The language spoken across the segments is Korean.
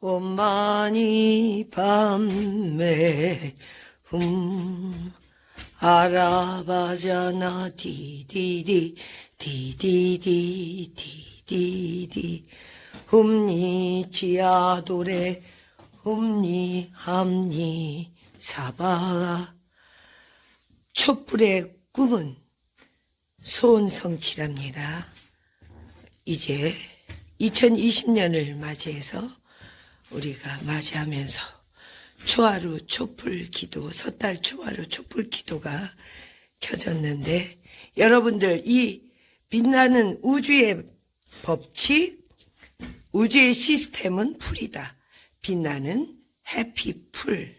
꽃만이 밤에 흠 알아봐잖아. 디디디 디디디 디디디. 흠니 지아도래 흠니 함니 사바. 촛불의 꿈은 소원성취랍니다. 이제 2020년을 맞이해서 우리가 맞이하면서 초하루 촛불 기도, 섣달 초하루 촛불 기도가 켜졌는데 여러분들 이 빛나는 우주의 법칙, 우주의 시스템은 풀이다. 빛나는 해피 풀.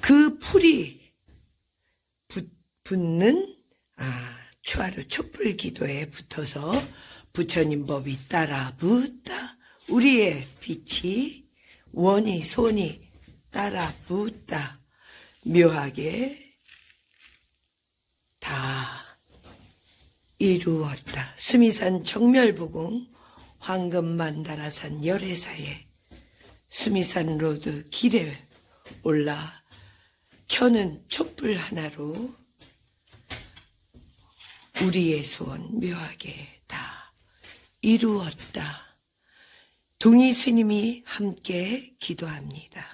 그 풀이 붙, 붙는 아, 초하루 촛불 기도에 붙어서 부처님 법이 따라 붙다. 우리의 빛이 원이 손이 따라 붙다. 묘하게 다 이루었다. 수미산 정멸보공 황금만다라산 열애사에 수미산 로드 길에 올라 켜는 촛불 하나로 우리의 소원 묘하게 다 이루었다. 동희 스님이 함께 기도합니다.